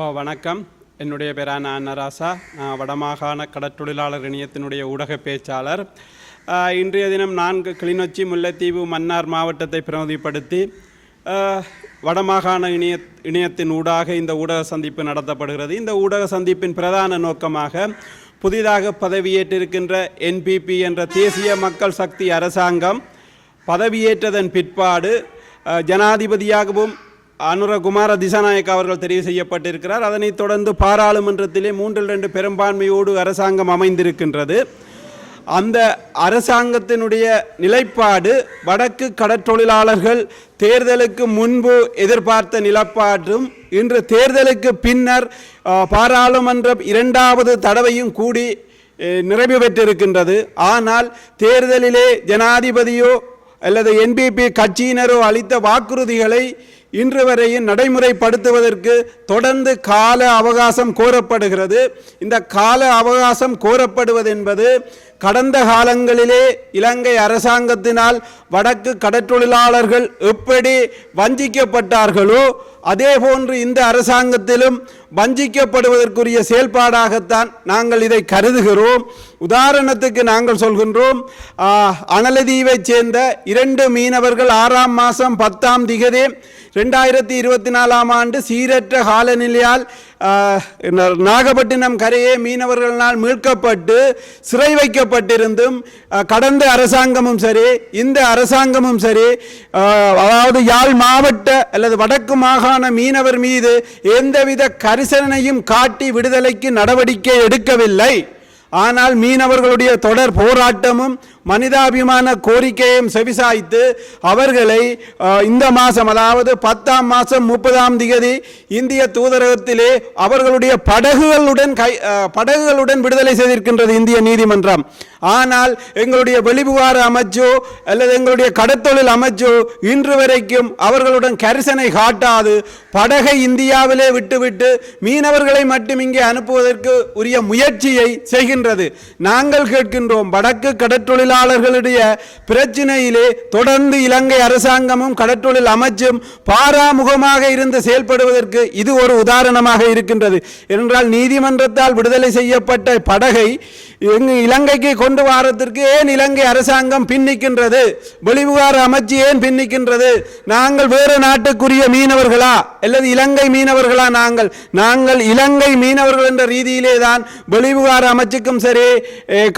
ஓ வணக்கம். என்னுடைய பேரான அன்னராசா. நான் வடமாகாண கடற்றொழிலாளர் இணையத்தினுடைய ஊடக பேச்சாளர். இன்றைய தினம் நான்கு கிளிநொச்சி முல்லைத்தீவு மன்னார் மாவட்டத்தை பிரதிப்படுத்தி வடமாகாண இணைய இணையத்தின் ஊடாக இந்த ஊடக சந்திப்பு நடத்தப்படுகிறது. இந்த ஊடக சந்திப்பின் பிரதான நோக்கமாக புதிதாக பதவியேற்றிருக்கின்ற என்பிபி என்ற தேசிய மக்கள் சக்தி அரசாங்கம் பதவியேற்றதன் பிற்பாடு ஜனாதிபதியாகவும் அனுரகுமார திசாநாயக் அவர்கள் தெரிவு செய்யப்பட்டிருக்கிறார். அதனைத் தொடர்ந்து பாராளுமன்றத்திலே மூன்றில் ரெண்டு பெரும்பான்மையோடு அரசாங்கம் அமைந்திருக்கின்றது. அந்த அரசாங்கத்தினுடைய நிலைப்பாடு வடக்கு கடற்றொழிலாளர்கள் தேர்தலுக்கு முன்பு எதிர்பார்த்த நிலப்பாடும் இன்று தேர்தலுக்கு பின்னர் பாராளுமன்றம் இரண்டாவது தடவையும் கூடி நிறைவு பெற்றிருக்கின்றது. ஆனால் தேர்தலிலே ஜனாதிபதியோ அல்லது என்பிபி கட்சியினரோ அளித்த வாக்குறுதிகளை இன்று வரையும் நடைமுறைப்படுத்துவதற்கு தொடர்ந்து கால அவகாசம் கோரப்படுகிறது. இந்த கால அவகாசம் கோரப்படுவது என்பது கடந்த காலங்களிலே இலங்கை அரசாங்கத்தினால் வடக்கு கடற்றொழிலாளர்கள் எப்படி வஞ்சிக்கப்பட்டார்களோ அதே போன்று இந்த அரசாங்கத்திலும் வஞ்சிக்கப்படுவதற்குரிய செயல்பாடாகத்தான் நாங்கள் இதை கருதுகிறோம். உதாரணத்துக்கு நாங்கள் சொல்கின்றோம் ஆ, அனலதீவைச் சேர்ந்த இரண்டு மீனவர்கள் ஆறாம் மாதம் பத்தாம் திகதி ரெண்டாயிரத்தி இருபத்தி நாலாம் ஆண்டு சீரற்ற காலநிலையால் நாகப்பட்டினம் கரையே மீனவர்களால் மீட்கப்பட்டு சிறை வைக்கப்பட்டிருந்தும் கடந்த அரசாங்கமும் சரி இந்த அரசாங்கமும் சரி அதாவது யாழ் மாவட்ட அல்லது வடக்கு மாகாண மீனவர் மீது எந்தவித கரிசனையும் காட்டி விடுதலைக்கு நடவடிக்கை எடுக்கவில்லை. ஆனால் மீனவர்களுடைய தொடர் போராட்டமும் மனிதாபிமான கோரிக்கையும் செவிசாய்த்து அவர்களை இந்த மாதம் அதாவது பத்தாம் மாதம் முப்பதாம் திகதி இந்திய தூதரகத்திலே அவர்களுடைய படகுகளுடன் கை படகுகளுடன் விடுதலை செய்திருக்கின்றது இந்திய நீதிமன்றம். ஆனால் எங்களுடைய வெளிவிவகார அமைச்சோ அல்லது எங்களுடைய கடத்தொழில் அமைச்சோ இன்று வரைக்கும் அவர்களுடன் கரிசனை காட்டாது. படகை இந்தியாவிலே விட்டுவிட்டு மீனவர்களை மட்டும் இங்கே அனுப்புவதற்கு உரிய முயற்சியை செய்கின்றது. நாங்கள் கேட்கின்றோம் வடக்கு கடற்றொழில் தொழிலாளர்களுடைய பிரச்சினையிலே தொடர்ந்து இலங்கை அரசாங்கமும் கடற்றொழில் அமைச்சும் பாராமுகமாக இருந்து செயல்படுவதற்கு இது ஒரு உதாரணமாக இருக்கின்றது. என்றால் நீதிமன்றத்தால் விடுதலை செய்யப்பட்ட படகை இலங்கைக்கு கொண்டு வாரத்திற்கு ஏன் இலங்கை அரசாங்கம் பின்னிக்கின்றது? வெளிவிவகார அமைச்சு ஏன் பின்னிக்கின்றது? நாங்கள் வேறு நாட்டுக்குரிய மீனவர்களா? அல்லது இலங்கை மீனவர்களா நாங்கள்? நாங்கள் இலங்கை மீனவர்கள் என்ற ரீதியிலே தான் வெளிவிவகார அமைச்சுக்கும் சரி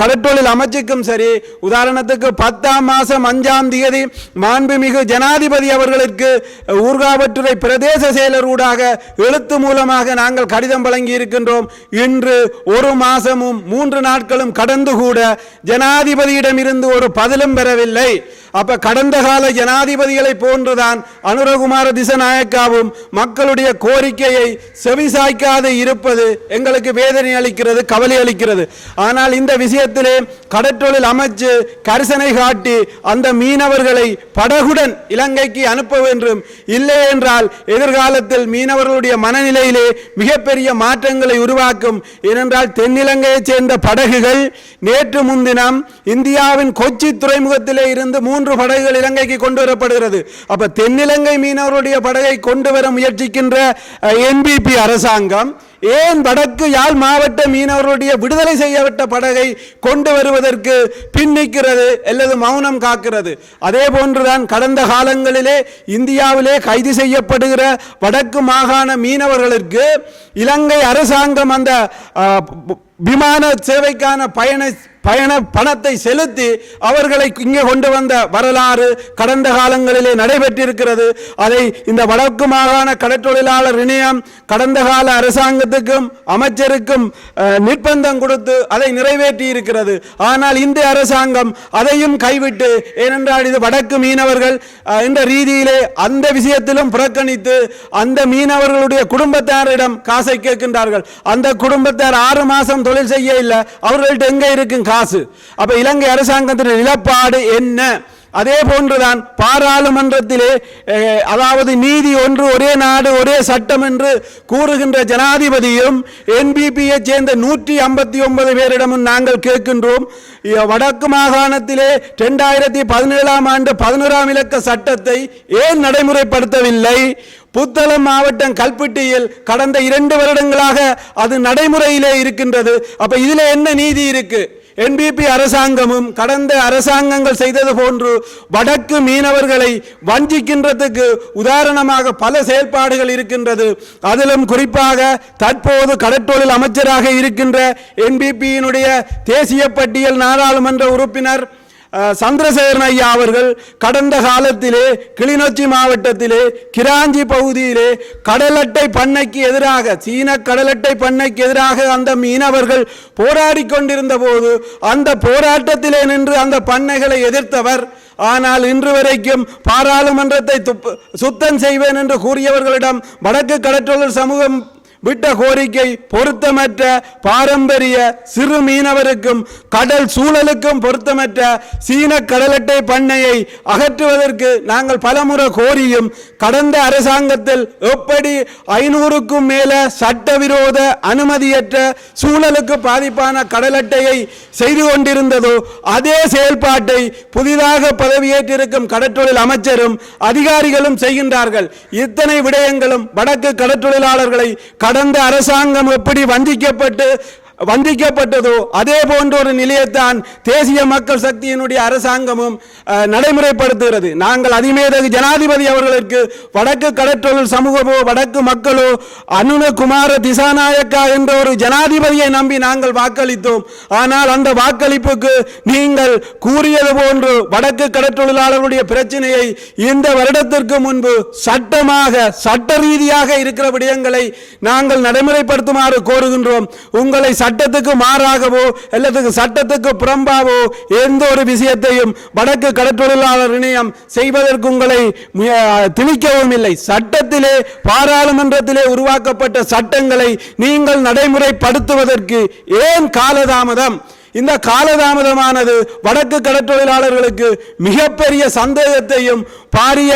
கடற்றொழில் அமைச்சுக்கும் சரி உதாரணத்துக்கு பத்தாம் மாதம் அஞ்சாம் தேதி மாண்புமிகு ஜனாதிபதி அவர்களுக்கு ஊர்காவற்றுறை பிரதேச செயலர் ஊடாக எழுத்து மூலமாக நாங்கள் கடிதம் வழங்கி இருக்கின்றோம் இன்று ஒரு மாதமும் மூன்று நாட்களும் கடந்து கூட ஜனாதிபதியிடமிருந்து ஒரு பதிலும் பெறவில்லை அப்ப கடந்த கால ஜனாதிபதிகளை போன்றுதான் அனுரகுமார திசநாயக்காவும் மக்களுடைய கோரிக்கையை செவிசாய்க்காது இருப்பது எங்களுக்கு வேதனை அளிக்கிறது கவலை அளிக்கிறது. ஆனால் இந்த விஷயத்திலே கடற்றொழில் அமைச்சு கரிசனை காட்டி அந்த மீனவர்களை படகுடன் இலங்கைக்கு அனுப்ப வேண்டும். இல்லை என்றால் எதிர்காலத்தில் மீனவர்களுடைய மனநிலையிலே மிகப்பெரிய மாற்றங்களை உருவாக்கும். ஏனென்றால் தென்னிலங்கையைச் சேர்ந்த படகுகள் நேற்று முன்தினம் இந்தியாவின் கொச்சி துறைமுகத்திலே இருந்து மூன்று படகுகள் இலங்கைக்கு கொண்டு வரப்படுகிறது. அப்ப தென்னிலங்கை மீனவருடைய படகை கொண்டு வர முயற்சிக்கின்ற என்பிபி அரசாங்கம் ஏன் வடக்கு யாழ் மாவட்ட மீனவர்களுடைய விடுதலை செய்யப்பட்ட படகை கொண்டு வருவதற்கு பின்னிக்கிறது அல்லது மௌனம் காக்கிறது? அதே போன்றுதான் கடந்த காலங்களிலே இந்தியாவிலே கைது செய்யப்படுகிற வடக்கு மாகாண மீனவர்களுக்கு இலங்கை அரசாங்கம் அந்த விமான சேவைக்கான பயண பயண பணத்தை செலுத்தி அவர்களை இங்கே கொண்டு வந்த வரலாறு கடந்த காலங்களிலே நடைபெற்றிருக்கிறது. அதை இந்த வடக்கு மாகாண கடற்றொழிலாளர் இணையம் கடந்த கால அரசாங்கத்துக்கும் அமைச்சருக்கும் நிர்பந்தம் கொடுத்து அதை நிறைவேற்றி இருக்கிறது ஆனால் இந்த அரசாங்கம் அதையும் கைவிட்டு ஏனென்றால் இது வடக்கு மீனவர்கள் என்ற ரீதியிலே அந்த விஷயத்திலும் புறக்கணித்து அந்த மீனவர்களுடைய குடும்பத்தாரிடம் காசை கேட்கின்றார்கள். அந்த குடும்பத்தார் ஆறு மாசம் தொழில் செய்ய இல்லை அவர்கள்ட்ட எங்க இருக்கும் காசு? அப்போ இலங்கை அரசாங்கத்தின் நிலப்பாடு என்ன? அதே போன்றுதான் பாராளுமன்றத்திலே அதாவது நீதி ஒன்று ஒரே நாடு ஒரே சட்டம் என்று கூறுகின்ற ஜனாதிபதியும் என்பிபியை சேர்ந்த நூற்றி ஐம்பத்தி ஒன்பது பேரிடமும் நாங்கள் கேட்கின்றோம். வடக்கு மாகாணத்திலே ரெண்டாயிரத்தி பதினேழாம் ஆண்டு பதினோராம் இலக்க சட்டத்தை ஏன் நடைமுறைப்படுத்தவில்லை? புத்தளம் மாவட்டம் கல்பட்டியில் கடந்த இரண்டு வருடங்களாக அது நடைமுறையிலே இருக்கின்றது. அப்ப இதுல என்ன நீதி இருக்குது என்பிபி அரசாங்கமும் கடந்த அரசாங்கங்கள் செய்தது போன்று வடக்கு மீனவர்களை வஞ்சிக்கின்றதுக்கு உதாரணமாக பல செயல்பாடுகள் இருக்கின்றது. அதிலும் குறிப்பாக தற்போது கடற்றொழில் அமைச்சராக இருக்கின்ற என்பிபியினுடைய தேசிய பட்டியல் நாடாளுமன்ற உறுப்பினர் சந்திரசேகரன் ஐயா அவர்கள் கடந்த காலத்திலே கிளிநொச்சி மாவட்டத்திலே கிராஞ்சி பகுதியிலே கடலட்டை பண்ணைக்கு எதிராக சீன கடலட்டை பண்ணைக்கு எதிராக அந்த மீனவர்கள் போராடி கொண்டிருந்த போது அந்த போராட்டத்திலே நின்று அந்த பண்ணைகளை எதிர்த்தவர். ஆனால் இன்று வரைக்கும் பாராளுமன்றத்தை துப்பு- சுத்தம் செய்வேன் என்று கூறியவர்களிடம் வடக்கு கடற்றொழில் சமூகம் விட்ட கோரிக்கை பொருத்தமற்ற பாரம்பரிய சிறு மீனவருக்கும் கடல் சூழலுக்கும் பொருத்தமற்ற சீன கடலட்டை பண்ணையை அகற்றுவதற்கு நாங்கள் பலமுறை கோரியும் கடந்த அரசாங்கத்தில் எப்படி ஐநூறுக்கும் மேல சட்டவிரோத அனுமதியற்ற சூழலுக்கு பாதிப்பான கடலட்டையை செய்து கொண்டிருந்ததோ அதே செயல்பாட்டை புதிதாக பதவியேற்றிருக்கும் கடற்றொழில் அமைச்சரும் அதிகாரிகளும் செய்கின்றார்கள். இத்தனை விடயங்களும் வடக்கு கடற்றொழிலாளர்களை கடந்த அரசாங்கம் எப்படி வஞ்சிக்கப்பட்டு வந்திக்கப்பட்டதோ அதே போன்ற ஒரு நிலையத்தான் தேசிய மக்கள் சக்தியினுடைய அரசாங்கமும் நடைமுறைப்படுத்துகிறது. நாங்கள் அதிமேதகு ஜனாதிபதி அவர்களுக்கு வடக்கு கடற்றொழில் சமூகமோ வடக்கு மக்களோ அனுனகுமார திசாநாயக்கா என்ற ஒரு ஜனாதிபதியை நம்பி நாங்கள் வாக்களித்தோம். ஆனால் அந்த வாக்களிப்புக்கு நீங்கள் கூறியது போன்று வடக்கு கடற்றொழிலாளர்களுடைய பிரச்சனையை இந்த வருடத்திற்கு முன்பு சட்டமாக சட்ட ரீதியாக இருக்கிற விடயங்களை நாங்கள் நடைமுறைப்படுத்துமாறு கோருகின்றோம். உங்களை சட்டத்துக்கு மாறாகவோ அல்லது சட்டத்துக்கு புறம்பாவோ எந்த ஒரு விஷயத்தையும் வடக்கு கடற்றொழிலாளர் இணையம் செய்வதற்கு உங்களை திணிக்கவும் இல்லை. சட்டத்திலே பாராளுமன்றத்திலே உருவாக்கப்பட்ட சட்டங்களை நீங்கள் நடைமுறைப்படுத்துவதற்கு ஏன் காலதாமதம்? இந்த காலதாமதமானது வடக்கு கடற்றொழிலாளர்களுக்கு மிகப்பெரிய சந்தேகத்தையும் பாரிய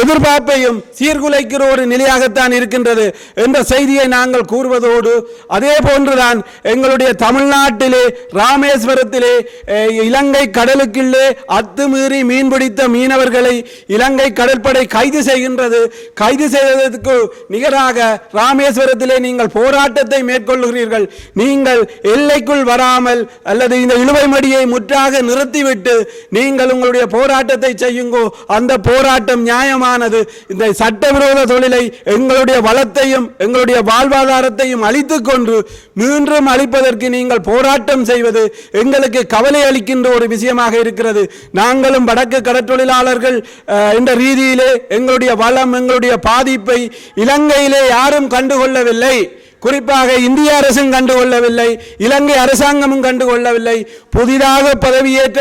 எதிர்பார்ப்பையும் சீர்குலைக்கிற ஒரு நிலையாகத்தான் இருக்கின்றது என்ற செய்தியை நாங்கள் கூறுவதோடு அதே போன்றுதான் எங்களுடைய தமிழ்நாட்டிலே ராமேஸ்வரத்திலே இலங்கை கடலுக்குள்ளே அத்துமீறி மீன்பிடித்த மீனவர்களை இலங்கை கடற்படை கைது செய்கின்றது. கைது செய்ததற்கு நிகராக ராமேஸ்வரத்திலே நீங்கள் போராட்டத்தை மேற்கொள்கிறீர்கள். நீங்கள் எல்லைக்குள் வராமல் அல்லது இந்த இழுவை மடியை முற்றாக நிறுத்திவிட்டு நீங்கள் உங்களுடைய போராட்டத்தை செய்யுங்கோ அந்த போராட்டம் நியாயமானது. இந்த சட்டவிரோத தொழிலை எங்களுடைய வளத்தையும் எங்களுடைய வாழ்வாதாரத்தையும் அழித்து கொண்டு மீண்டும் அழிப்பதற்கு நீங்கள் போராட்டம் செய்வது எங்களுக்கு கவலை அளிக்கின்ற ஒரு விஷயமாக இருக்கிறது. நாங்களும் வடக்கு கடற்தொழிலாளர்கள் என்ற ரீதியிலே எங்களுடைய வளம் எங்களுடைய பாதிப்பை இலங்கையிலே யாரும் கண்டுகொள்ளவில்லை. குறிப்பாக இந்திய அரசும் கண்டுகொள்ளவில்லை இலங்கை அரசாங்கமும் கண்டுகொள்ளவில்லை புதிதாக பதவியேற்ற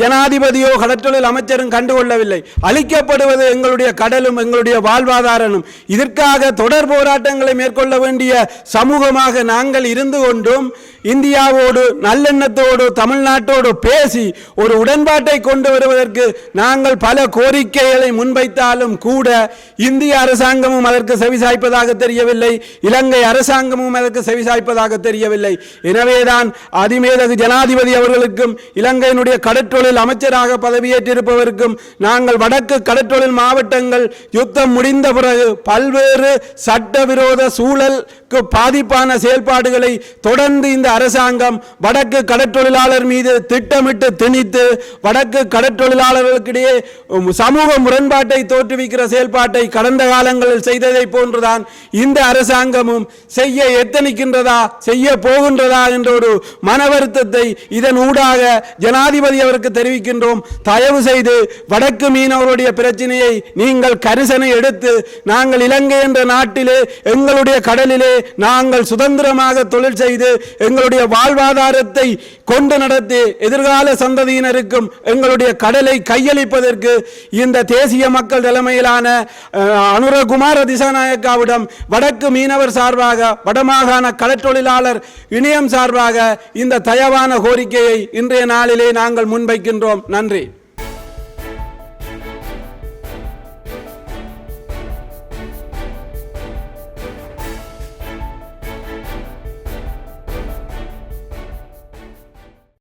ஜனாதிபதியோ கடற்றொழில் அமைச்சரும் கண்டுகொள்ளவில்லை. அளிக்கப்படுவது எங்களுடைய கடலும் எங்களுடைய வாழ்வாதாரமும். இதற்காக தொடர் போராட்டங்களை மேற்கொள்ள வேண்டிய சமூகமாக நாங்கள் இருந்து கொண்டும். இந்தியாவோடு நல்லெண்ணத்தோடு தமிழ்நாட்டோடு பேசி ஒரு உடன்பாட்டை கொண்டு வருவதற்கு நாங்கள் பல கோரிக்கைகளை முன்வைத்தாலும் கூட இந்திய அரசாங்கமும் அதற்கு செவிசாய்ப்பதாக தெரியவில்லை. இலங்கை அரசாங்கமும் அதற்கு செவிசாய்ப்பதாக தெரியவில்லை. எனவேதான் அதிமேதகு ஜனாதிபதி அவர்களுக்கும் இலங்கையினுடைய கடற்றொழில் அமைச்சராக பதவியேற்றிருப்பவருக்கும் நாங்கள் வடக்கு கடற்றொழில் மாவட்டங்கள் யுத்தம் முடிந்த பிறகு பல்வேறு சட்டவிரோத சூழலுக்கு பாதிப்பான செயல்பாடுகளை தொடர்ந்து இந்த அரசாங்கம் வடக்கு கடற்றொழிலாளர் மீது திட்டமிட்டு திணித்து வடக்கு கடற்றொழிலாளர்களுக்கிடையே சமூக முரண்பாட்டை தோற்றுவிக்கிற செயல்பாட்டை கடந்த காலங்களில் செய்ததை போன்றுதான் இந்த அரசாங்கமும் செய்ய எத்தனிக்கின்றதா செய்ய போகின்றதா என்ற ஒரு மன வருத்தத்தை இதன் ஊடாக ஜனாதிபதி அவருக்கு தெரிவிக்கின்றோம். தயவு செய்து வடக்கு மீனவருடைய பிரச்சனையை நீங்கள் கரிசனை எடுத்து நாங்கள் இலங்கை என்ற நாட்டிலே எங்களுடைய கடலிலே நாங்கள் சுதந்திரமாக தொழில் செய்து எங்களுடைய வாழ்வாதாரத்தை கொண்டு நடத்தி எதிர்கால சந்ததியினருக்கும் எங்களுடைய கடலை கையளிப்பதற்கு இந்த தேசிய மக்கள் தலைமையிலான அனுரகுமார திசாநாயக்காவிடம் வடக்கு மீனவர் சார்பாக சார்பாக வடமாகாண கடற்றொழிலாளர் இணையம் சார்பாக இந்த தயவான கோரிக்கையை இன்றைய நாளிலே நாங்கள் முன்வைக்கின்றோம். நன்றி.